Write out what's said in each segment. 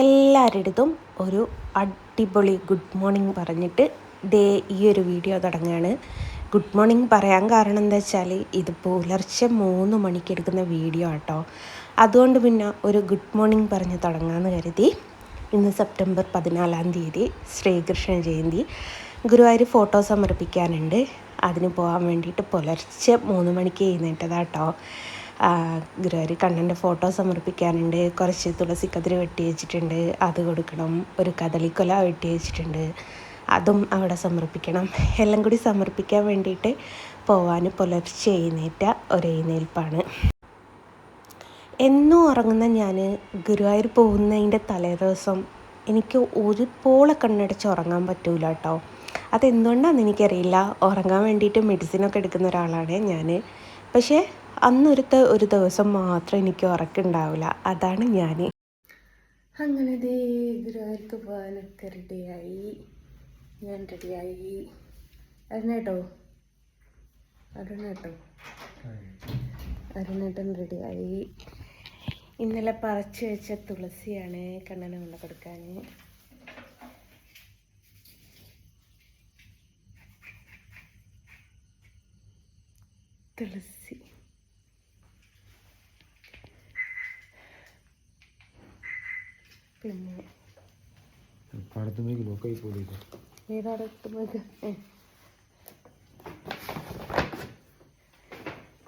എല്ലാവരുടെതും ഒരു അടിപൊളി good morning പറഞ്ഞിട്ട് ദേ ഈ ഒരു വീഡിയോ തുടങ്ങുകയാണ് ഗുഡ് മോർണിംഗ് പറയാൻ കാരണം എന്താ വെച്ചാൽ ഇത് പുലർച്ചെ മൂന്ന് മണിക്ക് എടുക്കുന്ന വീഡിയോ ആട്ടോ. അതുകൊണ്ട് പിന്നെ ഒരു ഗുഡ് മോർണിംഗ് പറഞ്ഞ് തുടങ്ങാമെന്ന് കരുതി. ഇന്ന് സെപ്റ്റംബർ പതിനാലാം തീയതി ശ്രീകൃഷ്ണ ജയന്തി. ഗുരുവായൂർ ഫോട്ടോ സമർപ്പിക്കാനുണ്ട്. അതിന് പോകാൻ വേണ്ടിയിട്ട് പുലർച്ചെ മൂന്ന് മണിക്ക് എഴുന്നേറ്റതാട്ടോ. ഗുരുവായൂർ കണ്ണന്റെ ഫോട്ടോ സമർപ്പിക്കാനുണ്ട്. കുറച്ച് തുളസിക്കതിര് വെട്ടി വെച്ചിട്ടുണ്ട്. അത് കൊടുക്കണം. ഒരു കദളിക്കൊല വെട്ടി വെച്ചിട്ടുണ്ട്. അതും അവിടെ സമർപ്പിക്കണം. എല്ലാം കൂടി സമർപ്പിക്കാൻ വേണ്ടിയിട്ട് പോവാൻ പുലർച്ചെ എഴുന്നേറ്റ ഒരു എന്നും ഉറങ്ങുന്ന ഞാൻ ഗുരുവായൂർ പോകുന്നതിന്റെ തലേദിവസം എനിക്ക് ഒരു പോളെ കണ്ണടച്ച് ഉറങ്ങാൻ പറ്റൂല കേട്ടോ അതെന്തുകൊണ്ടാണെന്ന് എനിക്കറിയില്ല. ഉറങ്ങാൻ വേണ്ടിയിട്ട് മെഡിസിനൊക്കെ എടുക്കുന്ന ഒരാളാണ് ഞാൻ പക്ഷേ അന്നൊരുത്ത ഒരു ദിവസം മാത്രം എനിക്ക് ഉറക്കുണ്ടാവില്ല. അതാണ് ഞാൻ അങ്ങനെ ദേ പോകാനൊക്കെ റെഡിയായി ഞാൻ റെഡിയായി അരുണേട്ടോ? അരുണേട്ടോ? അരുണേട്ടൻ റെഡിയായി ഇന്നലെ പറച്ച് വെച്ച തുളസിയാണ് കണ്ണന് കൊണ്ട് കൊടുക്കാൻ തുളസി. പിന്നെ ലോക്കായി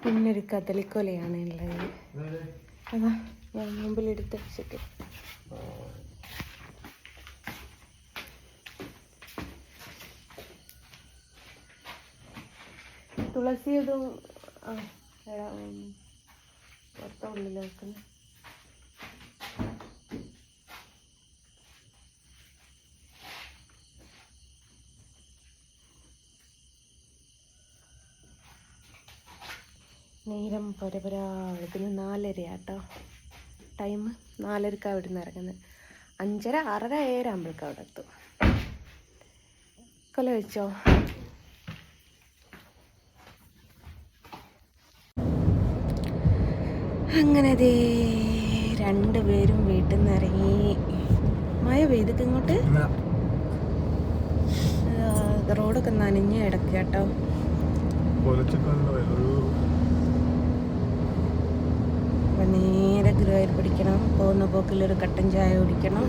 പിന്നൊരു കദളിക്കൊലയാണ് ഉള്ളത്. അതാ ഞാൻ മുമ്പിൽ എടുത്ത് വെച്ചിട്ട്. തുളസി ഇതും ആ എടാ, ഉള്ളിൽ വെക്കുന്നത് നേരം പരപരാ എടുക്കുന്നത് നാലരയാട്ടോ. ടൈം നാലരക്കാണ് ഇവിടെ നിന്ന് ഇറങ്ങുന്നത് അഞ്ചര ആറര ഏഴര ആകുമ്പോഴേക്കും അവിടെ എത്തും. കൊല വെച്ചോ അങ്ങനെ ദേ രണ്ടുപേരും വീട്ടിൽ നിന്ന് ഇറങ്ങി. മഴ പെയ്തിട്ട് ഇങ്ങോട്ട്? റോഡൊക്കെ നനഞ്ഞ് കിടക്കുക കേട്ടോ അപ്പം നേരെ ഗുരുവായൂർ പിടിക്കണം. പോകുന്ന പോക്കിൽ ഒരു കട്ടൻ ചായ കുടിക്കണം.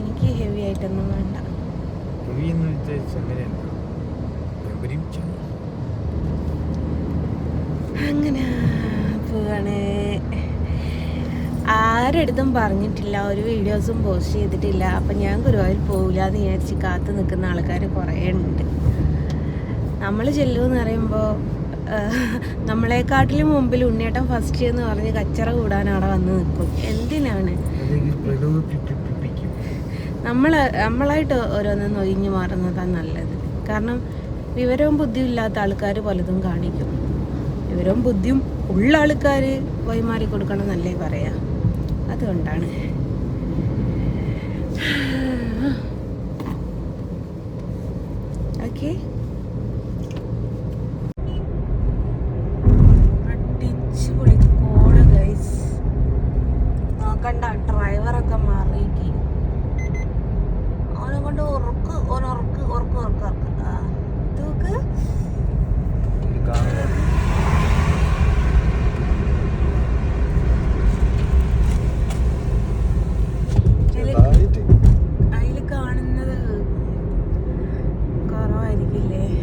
എനിക്ക് ഹെവി ആയിട്ടൊന്നും വേണ്ട. അങ്ങനെ പോവാണ്. ആരടുത്തും പറഞ്ഞിട്ടില്ല. ഒരു വീഡിയോസും പോസ്റ്റ് ചെയ്തിട്ടില്ല. അപ്പം ഞാൻ ഗുരുവായൂർ പോവില്ല എന്ന് വിചാരിച്ച് കാത്തു നിൽക്കുന്ന ആൾക്കാർ കുറേ ഉണ്ട്. നമ്മൾ ചെല്ലുമെന്ന് പറയുമ്പോൾ നമ്മളെക്കാട്ടിലും മുമ്പിൽ ഉണ്ണിയേട്ടൻ ഫസ്റ്റ് എന്ന് പറഞ്ഞ് കച്ചറ കൂടാൻ അവിടെ വന്ന് നിൽക്കും എന്തിനാണ്? നമ്മൾ നമ്മളായിട്ട് ഓരോന്നും ഒഴിഞ്ഞു മാറുന്നതാണ് നല്ലത്. കാരണം വിവരവും ബുദ്ധിയും ഇല്ലാത്ത ആൾക്കാർ പലതും കാണിക്കും. വിവരവും ബുദ്ധിയും ഉള്ള ആൾക്കാർ വൈമാറി കൊടുക്കണം എന്നല്ലേ പറയാം. അതുകൊണ്ടാണ്. Okay bumili.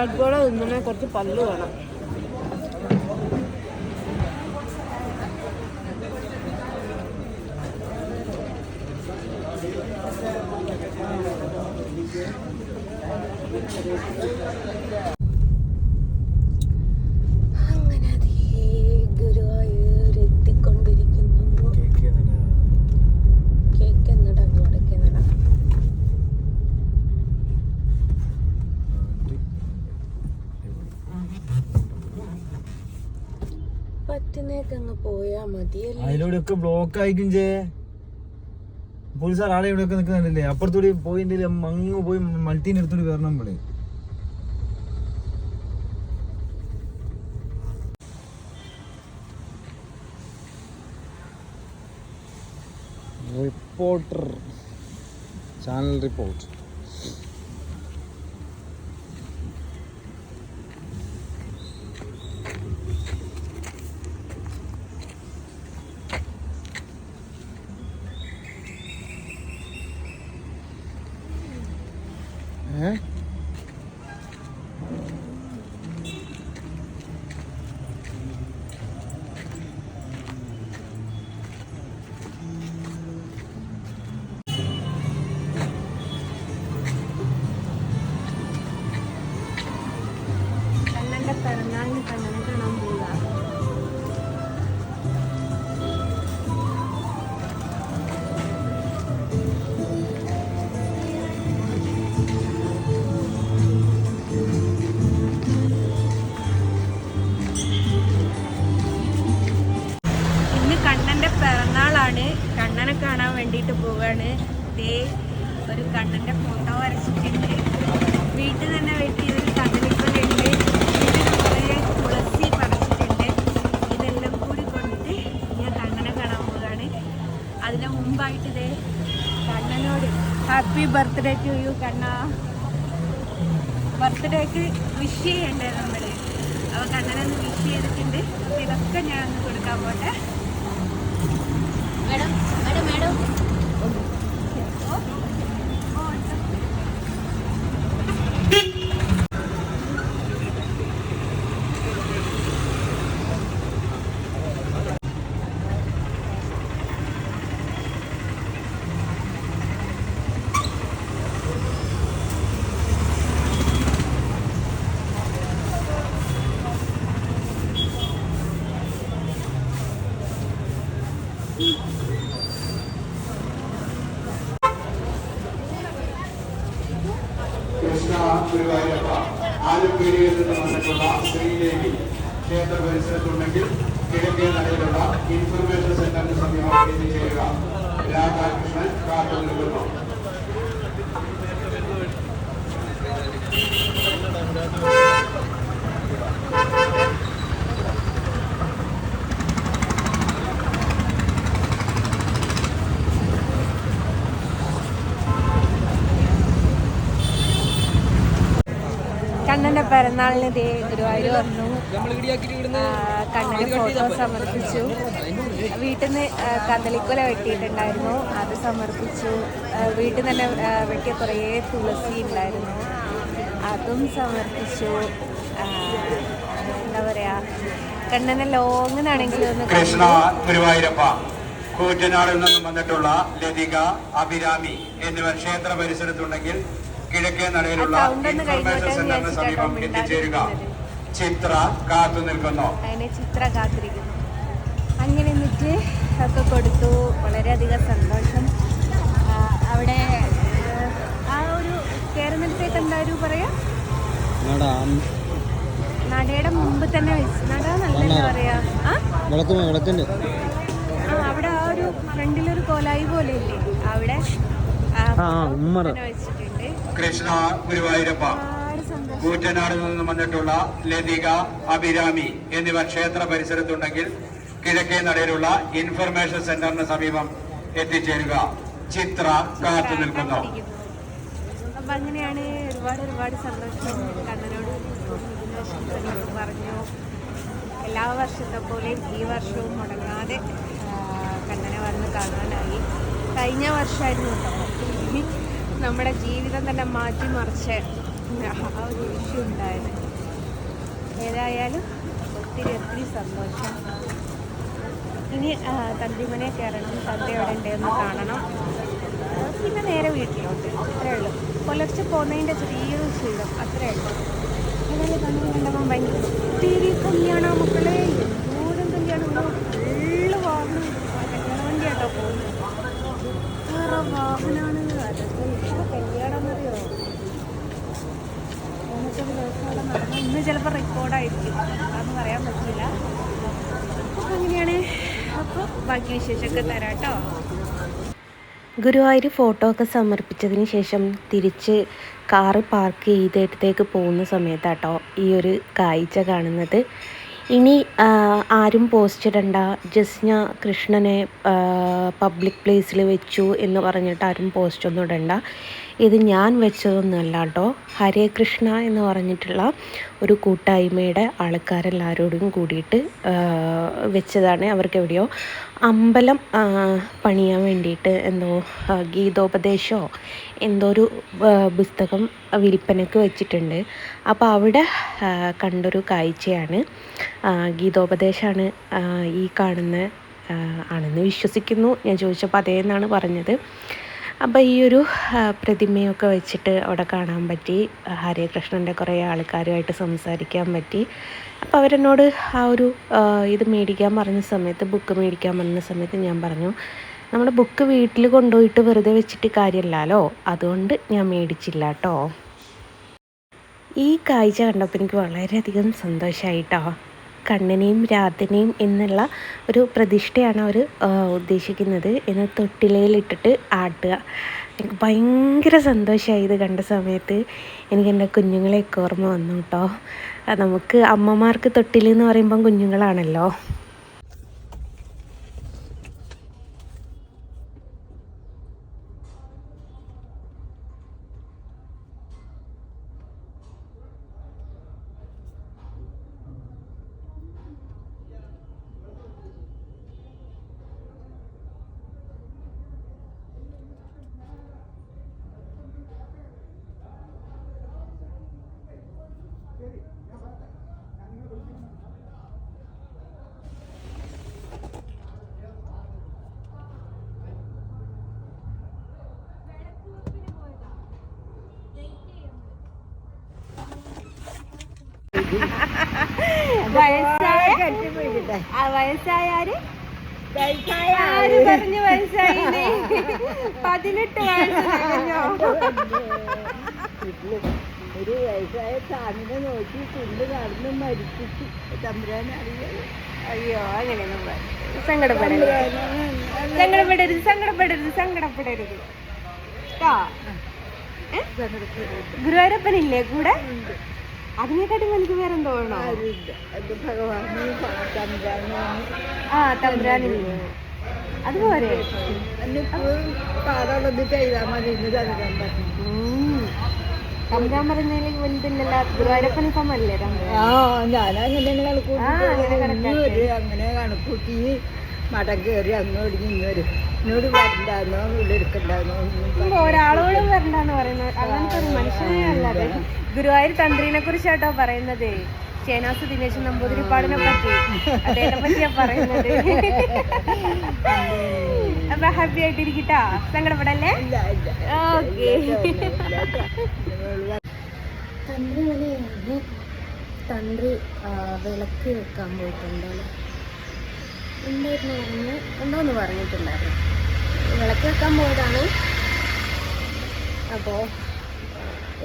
പരിപ്പട തിന്നണേ കുറച്ച് പല്ല് വേണം അങ്ങനെ അതേ ഗുരുവായൂർ എത്തിക്കൊണ്ടിരിക്കുന്നു കേക്ക് എന്നിട വടക്കേ നട പറ്റുന്നേക്ക് അങ്ങ് പോയാ മതിയല്ലേ? അതിലൂടെ ഒക്കെ ബ്ലോക്ക് ആയിക്കും ചേ പോലീസുകാർ ആളെ ഇവിടെ ഒക്കെ നിൽക്കുന്നുണ്ടല്ലേ? അപ്പുറത്തൂടി പോയിന്റെ അങ്ങ് പോയി മൾട്ടീനെ എടുത്തോണ്ട് വരണം നമ്മൾ. റിപ്പോർട്ടർ ചാനൽ റിപ്പോർട്ട് പിറന്നാളാണ് കണ്ണനെ കാണാൻ വേണ്ടിയിട്ട് പോവാണ്. ദേ ഒരു കണ്ണന്റെ ഫോട്ടോ വരച്ചിട്ടുണ്ട്. വീട്ടിൽ തന്നെ വെട്ടിയതൊരു കണ്ണനിപ്പലുണ്ട് കുറേ തുളസി പറിച്ചിട്ടുണ്ട്. ഇതെല്ലാം കൂടി കൊണ്ടിട്ട് ഞാൻ കണ്ണനെ കാണാൻ പോവുകയാണ് അതിന് മുമ്പായിട്ട് ഇതേ കണ്ണനോട് happy birthday to you Kanna. ബർത്ത്ഡേക്ക് വിഷ് ചെയ്യണ്ടേ നമ്മൾ അപ്പോൾ കണ്ണനൊന്ന് വിഷ് ചെയ്തിട്ടുണ്ട്. ഇതൊക്കെ ഞാൻ ഒന്ന് കൊടുക്കാൻ പോട്ടെ. Shadow. കണ്ണന്റെ പിറന്നാളിന് ദേ ഗുരുവായൂർ വന്നു. കണ്ണന് ഫോട്ടോ സമർപ്പിച്ചു. വീട്ടിൽ നിന്ന് കന്തളിക്കുല വെട്ടിയിട്ടുണ്ടായിരുന്നു. അത് സമർപ്പിച്ചു. വീട്ടിൽ വീട്ടിൽ തന്നെ വെട്ടിയ കുറേ തുളസി ഉണ്ടായിരുന്നു. അതും സമർപ്പിച്ചു. എന്താ പറയാ കണ്ണനെ ലോങ്ങിനാണെങ്കിലും ഒന്ന് കൃഷ്ണ ഗുരുവായൂരപ്പ കൂറ്റനാടിൽ നിന്നും വന്നിട്ടുള്ള ലതിക അഭിരാമി എന്നിവർ ക്ഷേത്ര പരിസരത്തുണ്ടെങ്കിൽ കിഴക്കേ നടയിലുള്ള ഇൻഫർമേഷൻ സെന്ററിന് സമീപം എത്തിച്ചേരുക. ചിത്ര കാത്തു നിൽക്കുന്നു. അതിനെ ചിത്ര കാത്തിരിക്കുന്നു. അങ്ങനെ എന്നിട്ട് ഒക്കെ കൊടുത്തു. വളരെയധികം സന്തോഷം. അവിടെ ആ, ഒരു കയറുന്നിടത്തേക്ക് എന്തായാലും പറയാ? നടയുടെ മുമ്പ് തന്നെ വെച്ച്. നട നല്ല പറയാ? ആ? അവിടെ ആ ഒരു ഫ്രണ്ടിലൊരു കോലായി പോലെ ഇല്ലേ? അവിടെ? ആ, കൃഷ്ണ ഗുരുവായൂരപ്പ. കൂറ്റനാടിൽ കൂറ്റനാട് നിന്നും വന്നിട്ടുള്ള ലതിക അഭിരാമി എന്നിവർ ക്ഷേത്ര പരിസരത്തുണ്ടെങ്കിൽ കിഴക്കേ നടയിലുള്ള ഇൻഫർമേഷൻ സെന്ററിന് സമീപം എത്തിച്ചേരുക. ചിത്ര കാത്തു നിൽക്കുന്നു. അപ്പം അങ്ങനെയാണ് ഒരുപാട് ഒരുപാട് സന്തോഷം. കണ്ണനോട് പറഞ്ഞു. എല്ലാ വർഷത്തെ പോലെയും ഈ വർഷവും മുടങ്ങാതെ കണ്ണനെ വന്ന് കാണാനായി. കഴിഞ്ഞ വർഷമായിരുന്നു കേട്ടോ. നമ്മുടെ ജീവിതം തന്നെ മാറ്റിമറിച്ച ആ ഒരു വിഷയം ഉണ്ടായത് ഏതായാലും ഒത്തിരി ഒത്തിരി സന്തോഷം. ഇനി തന്തിമനെ കയറണം തന്തി എവിടെ ഉണ്ടെന്ന് കാണണം. പിന്നെ നേരെ വീട്ടിലോട്ട്. അത്രേ ഉള്ളൂ. പുലർച്ചെ പോകുന്നതിന്റെ ചെറിയൊരു ശീലം. അത്രേ ഉള്ളൂ. അതുപോലെ തന്നെ കണ്ടപ്പോൾ ഭയങ്കര ഒത്തിരി കല്യാണ മക്കളെ എന്തോരം കല്യാണം. ഫുള്ള് വാഹനം. കല്യാണ വണ്ടിയാട്ടോ പോകുന്നത്. വേറെ വാഹനമാണ് ഇന്ന് ചിലപ്പോൾ റെക്കോർഡായിരിക്കും അതൊന്നും പറയാൻ പറ്റില്ല. അങ്ങനെയാണ്. അപ്പോൾ ബാക്കി വിശേഷമൊക്കെ തരാം കേട്ടോ. ഗുരുവായൂർ ഫോട്ടോ ഒക്കെ സമർപ്പിച്ചതിന് ശേഷം തിരിച്ച് കാറ് പാർക്ക് ചെയ്തിടത്തേക്ക് പോകുന്ന സമയത്താട്ടോ ഈ ഒരു കാഴ്ച കാണുന്നത്. ഇനി ആരും പോസ്റ്റ് ഇടണ്ട. ജസ്ന കൃഷ്ണനെ പബ്ലിക് പ്ലേസിൽ വെച്ചു എന്ന് പറഞ്ഞിട്ട് ആരും പോസ്റ്റ് ഒന്നും ഇടണ്ട. ഇത് ഞാൻ വെച്ചതൊന്നുമല്ല കേട്ടോ. ഹരേ കൃഷ്ണ എന്ന് പറഞ്ഞിട്ടുള്ള ഒരു കൂട്ടായ്മയുടെ ആൾക്കാരെല്ലാവരോടും കൂടിയിട്ട് വെച്ചതാണ് അവർക്ക് എവിടെയോ അമ്പലം പണിയാൻ വേണ്ടിയിട്ട് എന്തോ ഗീതോപദേശമോ എന്തോ ഒരു പുസ്തകം വിൽപ്പനയ്ക്ക് വെച്ചിട്ടുണ്ട്. അപ്പോൾ അവിടെ കണ്ടൊരു കാഴ്ചയാണ് ഗീതോപദേശമാണ് ഈ കാണുന്ന ആണെന്ന് വിശ്വസിക്കുന്നു. ഞാൻ ചോദിച്ചപ്പോൾ അതേന്നാണ് പറഞ്ഞത്. അപ്പോൾ ഈ ഒരു പ്രതിമയൊക്കെ വെച്ചിട്ട് അവിടെ കാണാൻ പറ്റി. ഹരേ കൃഷ്ണന്റെ കുറേ ആൾക്കാരുമായിട്ട് സംസാരിക്കാൻ പറ്റി. അപ്പോൾ അവരെന്നോട് ആ ഒരു ഇത് മേടിക്കാൻ പറഞ്ഞ സമയത്ത് ബുക്ക് മേടിക്കാൻ പറഞ്ഞ സമയത്ത് ഞാൻ പറഞ്ഞു നമ്മുടെ ബുക്ക് വീട്ടിൽ കൊണ്ടുപോയിട്ട് വെറുതെ വെച്ചിട്ട് കാര്യമില്ലല്ലോ. അതുകൊണ്ട് ഞാൻ മേടിച്ചില്ല കേട്ടോ ഈ കാഴ്ച കണ്ടപ്പോൾ എനിക്ക് വളരെയധികം സന്തോഷമായിട്ടോ കണ്ണനെയും രാധനെയും എന്നുള്ള ഒരു പ്രതിഷ്ഠയാണ് അവർ ഉദ്ദേശിക്കുന്നത്. എന്ന് തൊട്ടിലയിലിട്ടിട്ട് ആട്ടുക. എനിക്ക് ഭയങ്കര സന്തോഷമായി ഇത് കണ്ട സമയത്ത് എനിക്ക് എന്റെ കുഞ്ഞുങ്ങളെയൊക്കെ ഓർമ്മ വന്നു കേട്ടോ. നമുക്ക് അമ്മമാർക്ക് തൊട്ടിൽ എന്ന് പറയുമ്പം കുഞ്ഞുങ്ങളാണല്ലോ. വയസ്സായ ആ, വയസ്സായ ആര് ആര് പറഞ്ഞു വയസ്സായി പതിനെട്ട് വയസ്സ് ഒരു വയസ്സായ സ്വാമിനെ നോക്കി കൊണ്ട് നടന്ന് മരിച്ചിട്ട് തമ്പുരാൻ അറിയാലോ അയ്യോ അങ്ങനെയൊന്നും പറ- സങ്കടപ്പെടരുത്. സങ്കടപ്പെടരുത് സങ്കടപ്പെടരുത് സങ്കടപ്പെടരുത്. ട്ടോ. ഏ? ഗുരുവായൂരപ്പനില്ലേ കൂടെ? അതിനെക്കാട്ടും എനിക്ക് വേറെ എന്തോ വേണോ തമ്പുരാനെ ആ തമ്പുരാനില്ലേ അതുപോലെ. പാടുള്ളത് ചെയ്താൽ മതി തമ്പുരാൻ പറഞ്ഞു. ഉം. തമ്പുരാൻ പറയുന്നതിൽ വലുതില്ലല്ല. ഗുരുവായൂരപ്പന് സമല്ലേ തമ്പുരാൻ? ആ ഞാനങ്ങനെ അങ്ങനെ കണക്കൂട്ടി. മടം കയറി അങ്ങോട്ട് ഇങ്ങോട്ട് എന്നോട് വരണ്ടാന്നോ ഇപ്പൊ ഒരാളോടും വരണ്ടെന്ന് പറയുന്നത്. അങ്ങനത്തെ ഒരു മനുഷ്യനെ അല്ലാതെ ഗുരുവായൂർ തന്ത്രിനെ കുറിച്ചാട്ടോ പറയുന്നത്. ചേനാസ് ദിനേശ് നമ്പൂതിരിപ്പാടിനെ പറ്റി. അദ്ദേഹത്തെ പറ്റിയാ പറയുന്നത്. അപ്പൊ ഹാപ്പി ആയിട്ടിരിക്കട്ടാ? സങ്കടപ്പെടല്ലേ? ഓക്കെ തന്ത്രി തന്ത്രി വിളക്ക് വെക്കാൻ പോയിട്ടുണ്ടല്ലോ. എന്തായിരുന്നു പറഞ്ഞു. ഉണ്ടോയെന്ന് പറഞ്ഞിട്ടുണ്ടായിരുന്നു. വിളക്ക് വെക്കാൻ പോയതാണ്. അപ്പോൾ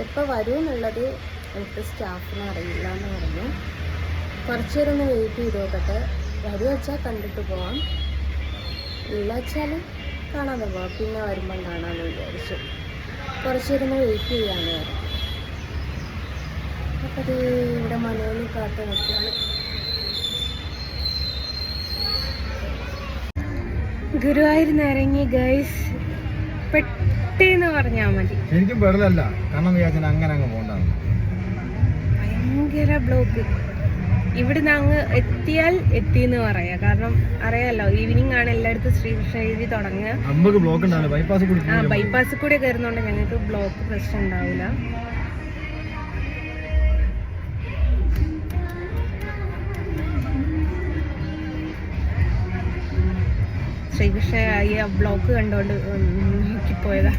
എപ്പോൾ വരും എന്നുള്ളത് എനിക്ക് സ്റ്റാഫിന് അറിയില്ല എന്ന് പറഞ്ഞു. കുറച്ച് നേരം വെയിറ്റ് ചെയ്ത് നോക്കട്ടെ. വരും വെച്ചാൽ കണ്ടിട്ട് പോവാം. ഇല്ല വെച്ചാൽ കാണാതെ പോവാം പിന്നെ വരുമ്പം കാണാമെന്ന് വിചാരിച്ചു. കുറച്ച് നേരം വെയിറ്റ് ചെയ്യാമെന്ന് പറഞ്ഞു. അപ്പോൾ ഇവിടെ മലയാളി കാത്തു നിൽക്കുകയാണ്. ഗുരുവായൂർ ഇറങ്ങി ഗൈസ് പെട്ടെന്ന് പറഞ്ഞാൽ മതി. എനിക്കും പെടലല്ല. കാരണം വിചാരിച്ചാൽ അങ്ങനെ അങ്ങ് പോകണ്ടാണ് ഭയങ്കര ബ്ലോക്ക് ഇവിടുന്ന് അങ്ങ് എത്തിയാൽ എത്തി എന്ന് പറയാം. കാരണം അറിയാലോ ഈവനിങ് ആണ് എല്ലായിടത്തും ശ്രീകൃഷ്ണ എഴുതി തുടങ്ങുക നമുക്ക് ബ്ലോക്ക് ബൈപ്പാസ് കൂടി ആ ബൈപ്പാസിൽ കൂടെ കയറുന്നോണ്ട് ഞങ്ങൾക്ക് ബ്ലോക്ക് പ്രശ്നം ഉണ്ടാവില്ല. ശ്രീകൃഷ്ണ ഈ ബ്ലോക്ക് കണ്ടോണ്ട് നോക്കിപ്പോയതാ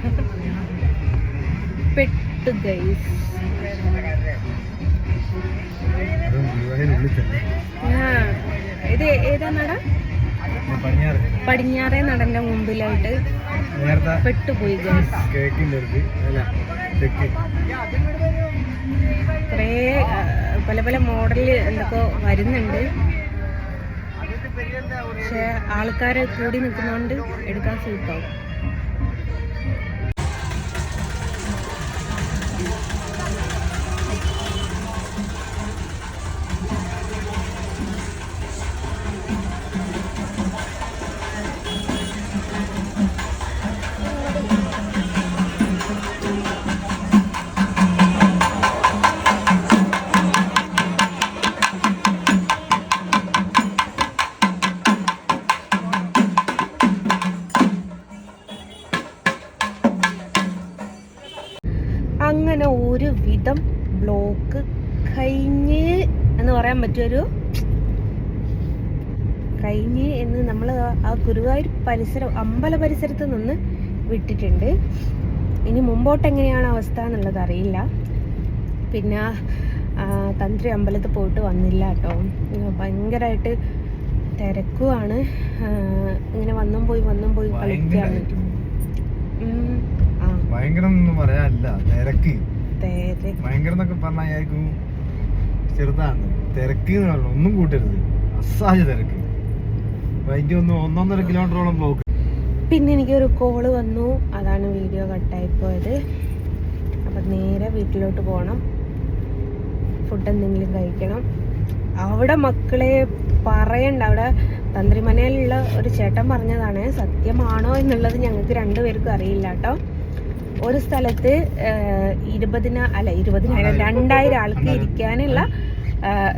പെട്ട് ഗൈസ് ഇത് ഏതാ നട പടിഞ്ഞാറ് നടന്റെ മുമ്പിലായിട്ട് പെട്ടുപോയി ഗൈസ് കുറേ പല പല മോഡൽ എന്തൊക്കെ വരുന്നുണ്ട്. പക്ഷെ ആൾക്കാർ കൂടി നിൽക്കുന്നതുകൊണ്ട് എടുക്കാൻ സൂപ്പാവും പരിസരം അമ്പല പരിസരത്ത് നിന്ന് വിട്ടിട്ടുണ്ട്. ഇനി മുമ്പോട്ട് എങ്ങനെയാണ് അവസ്ഥ എന്നുള്ളത് അറിയില്ല. പിന്നെ തന്ത്രി അമ്പലത്തിൽ പോയിട്ട് വന്നില്ല കേട്ടോ. ഭയങ്കരമായിട്ട് തിരക്കുവാണ്. ആ, ഇങ്ങനെ വന്നും പോയി വന്നും പോയി കളിക്കുകയാണ് ഭയങ്കരം ഒന്നും പറയാനില്ല. തിരക്ക്. തിരക്ക്. എന്നൊക്കെ പറഞ്ഞാൽ ചെറുതാണ്. തിരക്ക് ഒന്നും കൂട്ടരുത്. അസാധ്യ തിരക്ക്. ഒന്ന് ഒന്നൊന്നര കിലോമീറ്ററോളം ബ്ലോക്ക് പിന്നെ എനിക്കൊരു കോൾ വന്നു. അതാണ് വീഡിയോ കട്ടായി പോയത്. അപ്പം നേരെ വീട്ടിലോട്ട് പോകണം ഫുഡ് എന്തെങ്കിലും കഴിക്കണം. അവിടെ മക്കളെ പറയണ്ട. അവിടെ തന്ത്രിമനയിലുള്ള ഒരു ചേട്ടൻ പറഞ്ഞതാണ് സത്യമാണോ എന്നുള്ളത് ഞങ്ങൾക്ക് രണ്ടുപേർക്കും അറിയില്ല കേട്ടോ ഒരു സ്ഥലത്ത് ഇരുപതിന അല്ല ഇരുപതിനായിരം രണ്ടായിരം ആൾക്ക് ഇരിക്കാനുള്ള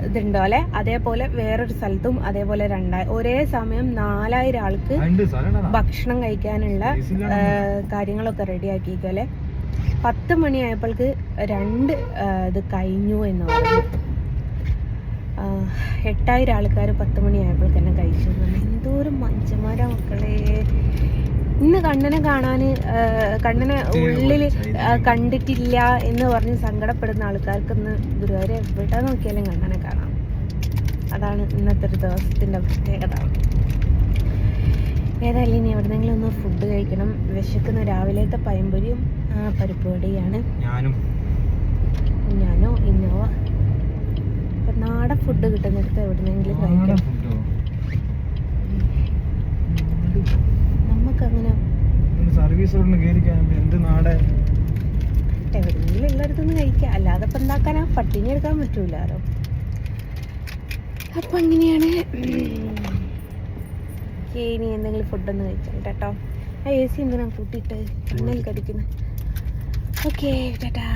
ഇതുണ്ടോ അല്ലെ? അതേപോലെ വേറൊരു സ്ഥലത്തും അതേപോലെ രണ്ടായി. ഒരേ സമയം നാലായിരം ആൾക്ക് ഭക്ഷണം കഴിക്കാനുള്ള കാര്യങ്ങളൊക്കെ റെഡിയാക്കിയിരിക്കും അല്ലെ? പത്ത് മണിയായപ്പോൾക്ക് രണ്ട് ഇത് കഴിഞ്ഞു എന്ന് പറഞ്ഞു എട്ടായിരം ആൾക്കാർ പത്ത് മണിയായപ്പോൾ തന്നെ കഴിച്ചു. എന്തോരം ഇന്ന് കണ്ണനെ കാണാൻ കണ്ണനെ ഉള്ളിൽ കണ്ടിട്ടില്ല എന്ന് പറഞ്ഞ് സങ്കടപ്പെടുന്ന ആൾക്കാർക്ക് ഇന്ന് ഗുരുവായൂർ എവിടെ നോക്കിയാലും കണ്ണനെ കാണാം. അതാണ് ഇന്നത്തെ ഒരു ദിവസത്തിന്റെ പ്രത്യേകത. ഏതായാലും ഇനി എവിടെന്നെങ്കിലും ഒന്ന് ഫുഡ് കഴിക്കണം. വിശക്കുന്ന രാവിലത്തെ പയമ്പൊരിയും ആ, പരിപ്പ് വടിയാണ് ഞാനും. ഞാനോ ഇന്നോവ. നാടൻ ഫുഡ് കിട്ടുന്നിടത്ത് എവിടെന്നെങ്കിലും കഴിക്കണം ഫുഡോ നമുക്കങ്ങനെ സർവീസ് റോഡിന് കയറി എന്ത് നാടെ? എവിടെയെങ്കിലും എല്ലായിടത്തുനിന്ന് കഴിക്കാം. അല്ലാതെ ഇപ്പം എന്താക്കാനാ പട്ടിണി എടുക്കാൻ പറ്റൂലാലോ അപ്പം അങ്ങനെയാണ്. ഇനി എന്തെങ്കിലും ഫുഡൊന്ന് കഴിച്ചാൽ കേട്ടോ ആ എ സി എന്തിനാ കൂട്ടിയിട്ട് കണ്ണിൽ കടിക്കുന്നത് ഓക്കെ ടാറ്റാ.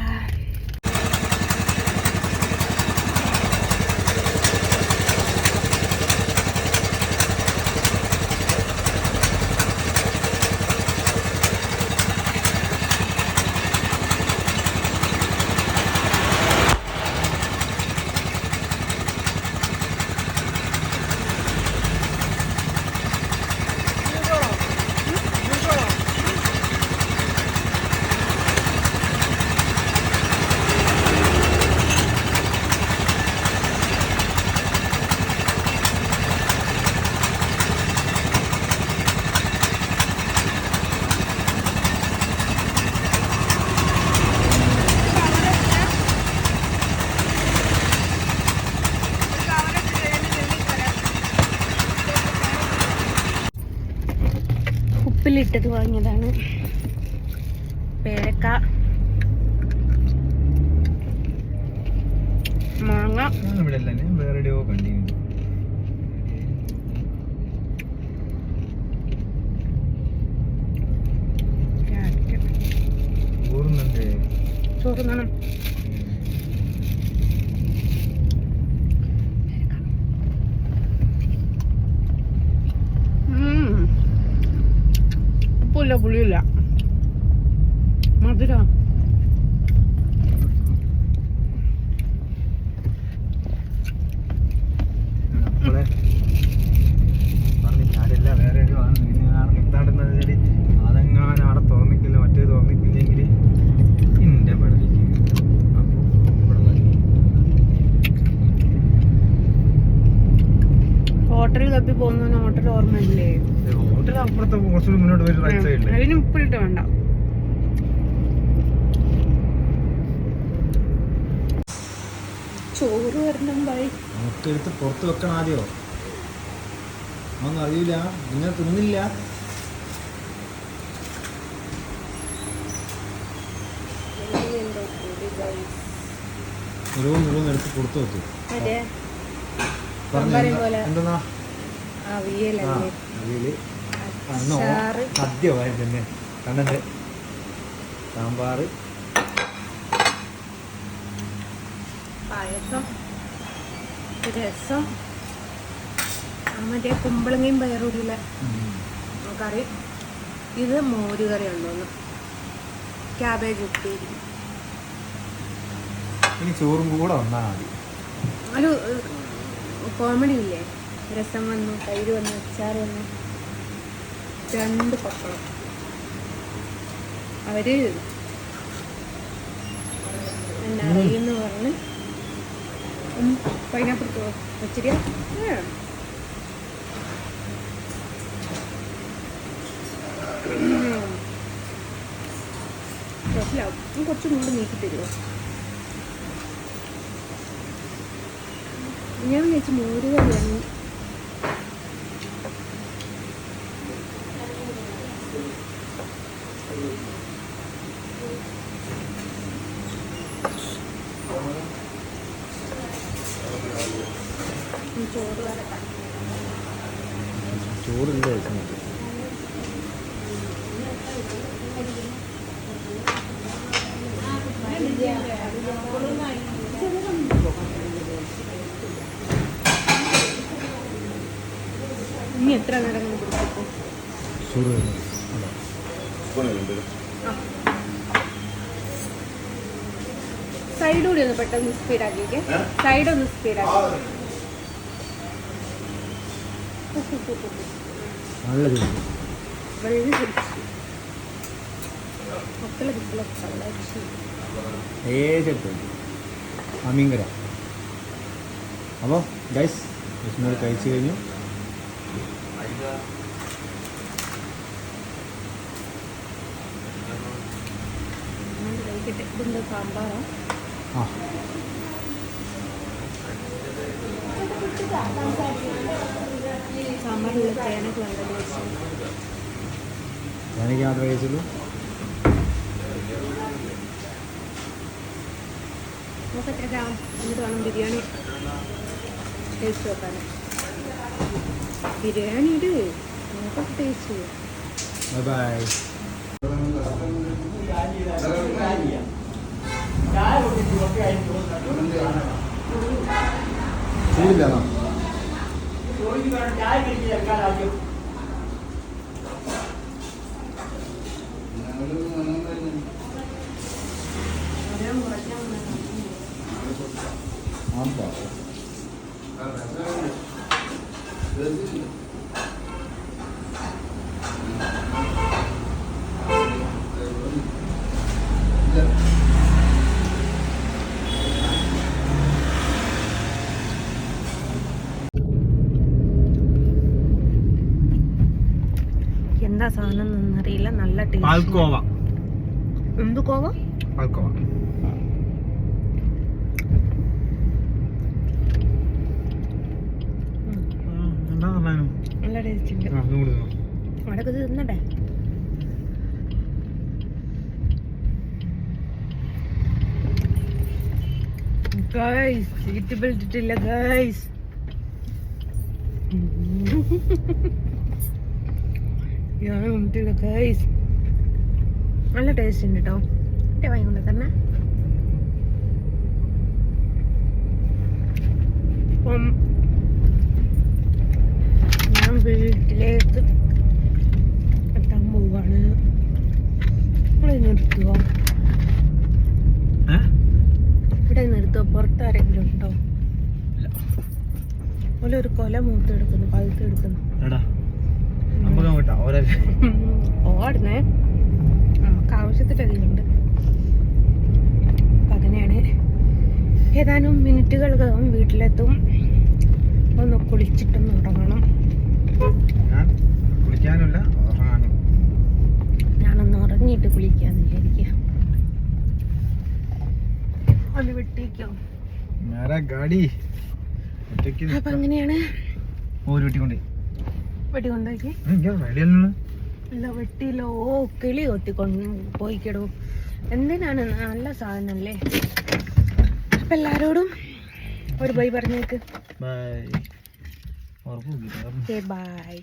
ഉപ്പിലിട്ടത് വാങ്ങിയതാണ്. പേരക്ക ഞാൻ ഇവിടെ അല്ല ഞാൻ വേറെ എവിടെയോ കണ്ടിരുന്നു ഊറുന്നുണ്ട് ചോറ് വേണം ഉപ്പില്ല പുളിയില്ല മധുര അപ്പോളെ പറഞ്ഞു ഞാനില്ല വേറെ എവിടെയോ ആണ് പിന്നെ ഞാൻ നിർത്താടുന്നത് ശരി അതെങ്ങാനും അവിടെ തുറന്നിക്കില്ല മറ്റേ തുറന്നിക്കില്ലെങ്കിൽ ഇന്റെ പടലിക്ക് അപ്പോൾ ഇവിടെ വരും. ഹോട്ടലിൽ തപ്പി പോകുന്ന ഹോട്ടൽ ഓർമ്മയില്ലേ ഹോട്ടൽ അപ്പുറത്തെ കുറച്ചുകൂടി മുന്നോട്ട് പോയി റൈറ്റ് സൈഡിൽ അതിന് ഉപ്പിലിട്ട് വേണ്ട. ചോറ് വരണം ബൈ നമുക്ക് എടുത്ത് പുറത്ത് വെക്കണം ആദ്യോ? ഒന്നും അറിയില്ല ഇങ്ങനെ തിന്നില്ല. മുഴുവൻ മുഴുവൻ എടുത്ത് പുറത്ത് വെക്കും. അതെ. പറഞ്ഞു സാമ്പാറ് പോലെ. അന്നോ. സദ്യമായി തന്നെ കണ്ണന്റെ സാമ്പാർ. പായസം. രസം. മറ്റേ കുമ്പളങ്ങയും പയറൂടില്ല കറി. ഇത് മോര് കറി ഉണ്ടോന്ന് ക്യാബേജ് ഉപ്പേരി. ഇനി ചോറും കൂടെ വന്നാൽ മതി. ഒരു കോമഡി ഇല്ലേ? രസം വന്നു തൈര് വന്നു അച്ചാർ വന്നു. രണ്ട് പപ്പടം. അവർ എന്നാ പറഞ്ഞ് പൈനാപ്പിൾ വെച്ചിരിയാ കുറച്ചിലാവും കുറച്ച് മുമ്പ് നീക്കി തരുമോ ഞാൻ വിചാരിച്ചു മോര് കറിയാണ് ചോറ് വരട്ടാം ചോറില്ല കഴിക്കുന്നത് ഇനി എത്ര നേരം കൊണ്ട് പിടിക്കും ചോറ് സൈഡ് കൂടി ഒന്ന് പെട്ടെന്ന് സ്പീഡാക്കിക്കേ സൈഡ് ഒന്ന് സ്പീഡാക്കി നല്ല ಒಂದು ಸ್ಪೀಡ್ ಆಗಿ ಸೈಡ್ ಒಂದು ಸ್ಪೀಡ್ ഏതെടുത്തു മീൻകര അപ്പോൾ ഗൈസ് വിഷ്ണു കഴിച്ചു കഴിഞ്ഞു കഴിക്കട്ടെ ഇതെന്താ സാമ്പാറാ ആ എനിക്ക് മാത്രമേ കഴിച്ചുള്ളൂ നമുക്ക് എത്ര ഗ്രാം എന്നിട്ട് വേണം ബിരിയാണി ടേസ്റ്റ് നോക്കാൻ ബിരിയാണി ഇട് ടേസ്റ്റ് ബൈ ബൈ. சூழ்நிலை നല്ല ടേസ്റ്റ് പാൽക്കോവ. എന്ത് കോവ? പാൽക്കോവ. എന്താ പറഞ്ഞു നല്ല ടേസ്റ്റ് ഉണ്ട്. ഇതും കൂടി തിന്നോ. അവിടെ ഇത് തിന്നണ്ടേ? ഗൈസ് സീറ്റ് ബെൽറ്റ് ഇട്ടില്ല ഗൈസ് ഞാൻ വന്നിട്ടില്ല ഗൈസ് നല്ല ടേസ്റ്റ് ഉണ്ട് കേട്ടോ എന്റെ വാങ്ങിക്കൊണ്ട് തന്നെ. അപ്പം ഞാൻ വീട്ടിലേക്ക് എത്താൻ പോവാണ്. ഇവിടെ നിർത്തുവോ? ഇവിടെ നിർത്തുവോ പുറത്താരെങ്കിലും ഉണ്ടോ. ഓല ഒരു കൊല മൂത്തെടുക്കുന്നു പഴുത്തെടുക്കുന്നു ഓടുന്നേ നമുക്ക് അതിലുണ്ട് അപ്പം അങ്ങനെയാണ്. ഏതാനും മിനിറ്റുകൾക്കകം വീട്ടിലെത്തും. ഒന്ന് കുളിച്ചിട്ടൊന്ന് ഉറങ്ങണം. ഉറങ്ങാനും. ഞാനൊന്ന് ഉറങ്ങിയിട്ട് കുളിക്കാന്ന് വിചാരിക്കുക ഒന്ന് വിട്ടേക്കോ? ഗാഡി. അപ്പൊ അങ്ങനെയാണ്. ഒരു വീട്ടിൽ കൊണ്ടേ വെടി കൊണ്ടുപോയി. അല്ല വെട്ടിലോ കിളി കൊത്തിക്കൊണ്ട് പോയിക്കടോ. എന്തിനാണ് നല്ല സാധനല്ലേ അപ്പം എല്ലാരോടും ഒരു ബൈ പറഞ്ഞേക്ക്. ബൈ. ബൈ.